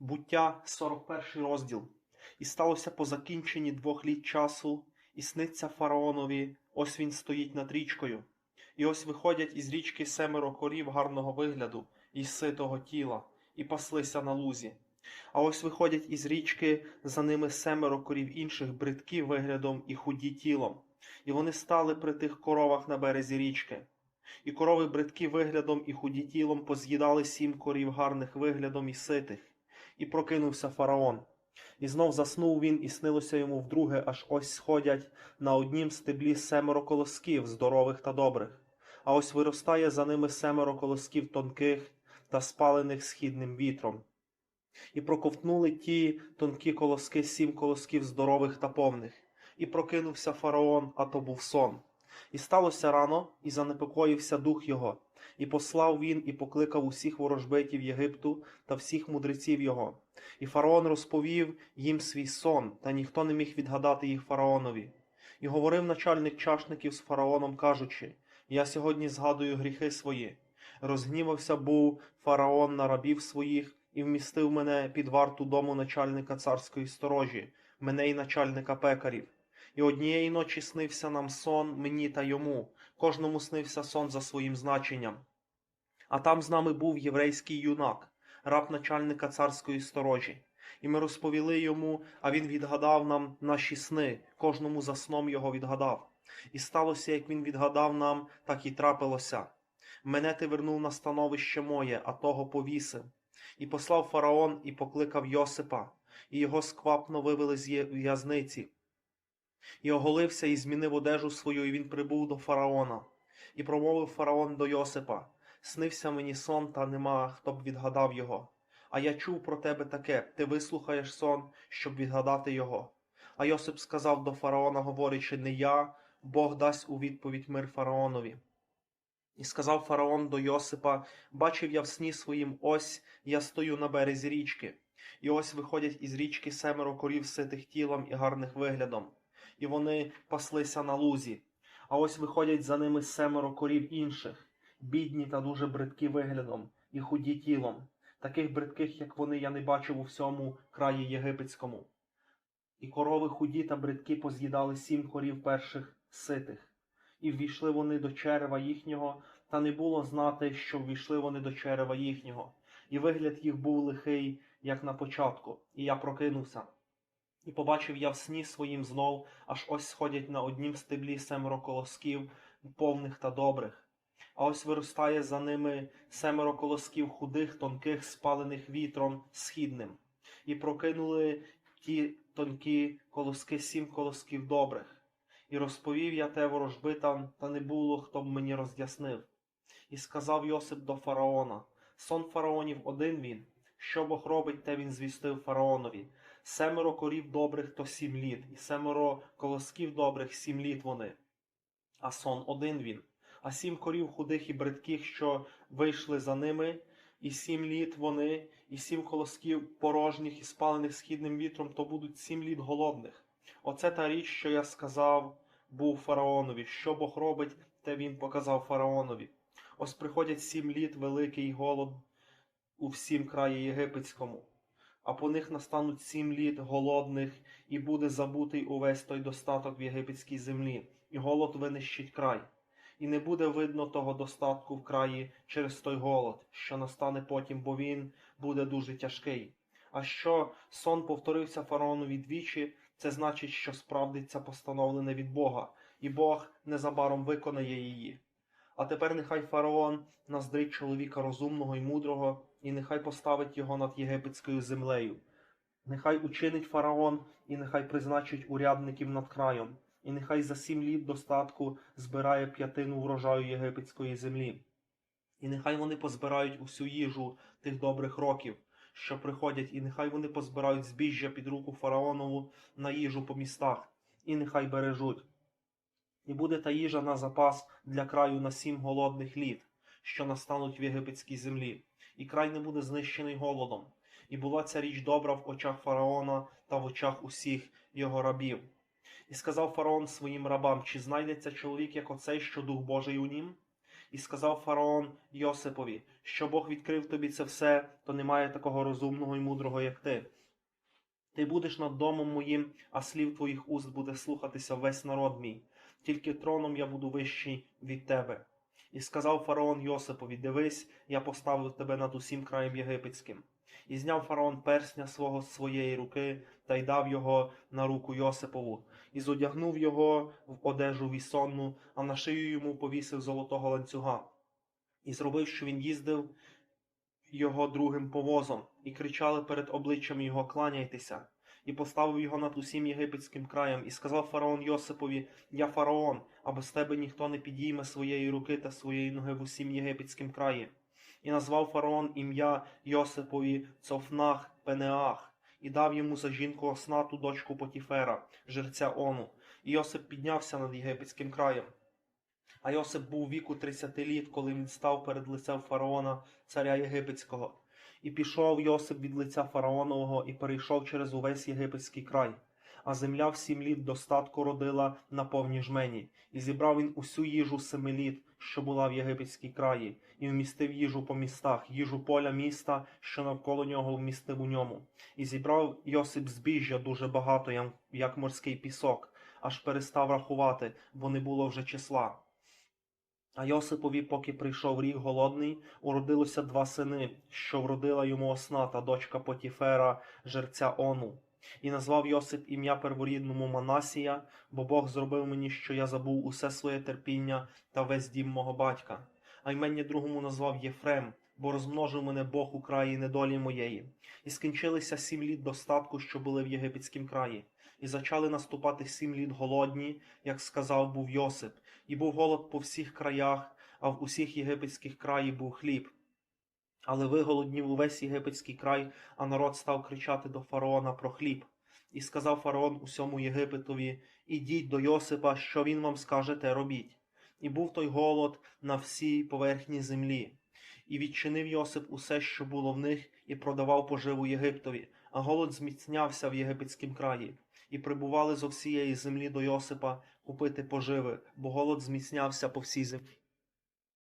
Буття, 41 розділ. І сталося по закінченні двох літ часу, і сниться фараонові, ось він стоїть над річкою. І ось виходять із річки семеро корів гарного вигляду і ситого тіла, і паслися на лузі. А ось виходять із річки за ними семеро корів інших бридкі виглядом і худі тілом. І вони стали при тих коровах на березі річки. І корови бридкі виглядом і худі тілом поз'їдали сім корів гарних виглядом і ситих. І прокинувся фараон. І знов заснув він, і снилося йому вдруге, аж ось сходять на однім стеблі семеро колосків, здорових та добрих. А ось виростає за ними семеро колосків тонких та спалених східним вітром. І проковтнули ті тонкі колоски сім колосків здорових та повних. І прокинувся фараон, а то був сон. І сталося рано, і занепокоївся дух його, і послав він і покликав усіх ворожбитів Єгипту та всіх мудреців його. І фараон розповів їм свій сон, та ніхто не міг відгадати їх фараонові. І говорив начальник чашників з фараоном, кажучи: Я сьогодні згадую гріхи свої. Розгнівався був фараон на рабів своїх і вмістив мене під варту дому начальника царської сторожі, мене й начальника пекарів. І однієї ночі снився нам сон мені та йому, кожному снився сон за своїм значенням. А там з нами був єврейський юнак, раб начальника царської сторожі. І ми розповіли йому, а він відгадав нам наші сни, кожному за сном його відгадав. І сталося, як він відгадав нам, так і трапилося. Мене ти вернув на становище моє, а того повісив. І послав фараон і покликав Йосипа, і його сквапно вивели з в'язниці. І оголився і змінив одежу свою, і він прибув до фараона. І промовив фараон до Йосипа: Снився мені сон, та нема, хто б відгадав його. А я чув про тебе таке: ти вислухаєш сон, щоб відгадати його. А Йосип сказав до фараона, говорячи: Не я, Бог дасть у відповідь мир фараонові. І сказав фараон до Йосипа: Бачив я в сні своїм, ось я стою на березі річки, і ось виходять із річки семеро корів ситих тілом і гарних виглядом, і вони паслися на лузі. А ось виходять за ними семеро корів інших, бідні та дуже бридкі виглядом, і худі тілом. Таких бридких, як вони, я не бачив у всьому краї єгипетському. І корови худі та бридкі поз'їдали сім корів перших ситих. І ввійшли вони до черева їхнього, та не було знати, що ввійшли вони до черева їхнього. І вигляд їх був лихий, як на початку, і я прокинувся. І побачив я в сні своїм знов, аж ось сходять на однім стеблі семеро колосків, повних та добрих. А ось виростає за ними семеро колосків худих, тонких, спалених вітром східним. І прокинули ті тонкі колоски сім колосків добрих. І розповів я те ворожбитам, та не було, хто б мені роз'яснив. І сказав Йосип до фараона: Сон фараонів один він, що Бог робить, те він звістив фараонові. Семеро корів добрих то сім літ, і семеро колосків добрих сім літ вони. А сон один він. А сім корів худих і бридких, що вийшли за ними, і сім літ вони, і сім колосків порожніх і спалених східним вітром, то будуть сім літ голодних. Оце та річ, що я сказав, був фараонові. Що Бог робить, те він показав фараонові. Ось приходять сім літ великий голод у всім краї єгипетському, а по них настануть сім літ голодних, і буде забутий увесь той достаток в єгипетській землі, і голод винищить край. І не буде видно того достатку в краї через той голод, що настане потім, бо він буде дуже тяжкий. А що сон повторився фараонові двічі, це значить, що справдиться постановлене від Бога, і Бог незабаром виконає її. А тепер нехай фараон наздрить чоловіка розумного і мудрого, і нехай поставить його над єгипетською землею. Нехай учинить фараон, і нехай призначить урядників над краєм, і нехай за сім літ достатку збирає п'ятину врожаю єгипетської землі. І нехай вони позбирають усю їжу тих добрих років, що приходять, і нехай вони позбирають збіжжя під руку фараонову на їжу по містах, і нехай бережуть. І буде та їжа на запас для краю на сім голодних літ, що настануть в єгипетській землі, і край не буде знищений голодом. І була ця річ добра в очах фараона та в очах усіх його рабів. І сказав фараон своїм рабам: чи знайдеться чоловік, як оцей, що дух Божий у нім? І сказав фараон Йосипові, що Бог відкрив тобі це все, то немає такого розумного і мудрого, як ти. Ти будеш над домом моїм, а слів твоїх уст буде слухатися весь народ мій. Тільки троном я буду вищий від тебе. І сказав фараон Йосипові: Дивись, я поставив тебе над усім краєм єгипетським. І зняв фараон персня свого з своєї руки та й дав його на руку Йосипову, і зодягнув його в одежу вісонну, а на шию йому повісив золотого ланцюга, і зробив, що він їздив його другим повозом, і кричали перед обличчям його кланяйтеся, і поставив його над усім єгипетським краєм, і сказав фараон Йосипові: Я фараон, а без тебе ніхто не підійме своєї руки та своєї ноги в усім єгипетським краї. І назвав фараон ім'я Йосипові Цофнах Пенеах, і дав йому за жінку оснату дочку Потіфера, жерця Ону. І Йосип піднявся над єгипетським краєм. А Йосип був віку 30 літ, коли він став перед лицем фараона, царя єгипетського. І пішов Йосип від лиця фараонового і перейшов через увесь єгипетський край. А земля в сім літ достатку родила на повні жмені, і зібрав він усю їжу семи літ, що була в єгипетській краї, і вмістив їжу по містах, їжу поля міста, що навколо нього вмістив у ньому. І зібрав Йосип збіжжя дуже багато, як- морський пісок, аж перестав рахувати, бо не було вже числа. А Йосипові, поки прийшов рік голодний, уродилося два сини, що вродила йому осната, дочка Потіфера, жерця Ону. І назвав Йосип ім'я перворідному Манасія, бо Бог зробив мені, що я забув усе своє терпіння та весь дім мого батька. А ймення другому назвав Єфрем, бо розмножив мене Бог у краї недолі моєї. І скінчилися сім літ достатку, що були в єгипетськім краї. І зачали наступати сім літ голодні, як сказав був Йосип, і був голод по всіх краях, а в усіх єгипетських краї був хліб. Але виголоднів увесь єгипетський край, а народ став кричати до фараона про хліб. І сказав фараон усьому Єгипетові: Ідіть до Йосипа, що він вам скаже, те робіть. І був той голод на всій поверхні землі. І відчинив Йосип усе, що було в них, і продавав поживу Єгиптові, а голод зміцнявся в єгипетськім краї. І прибували зо всієї землі до Йосипа купити поживи, бо голод зміцнявся по всій землі.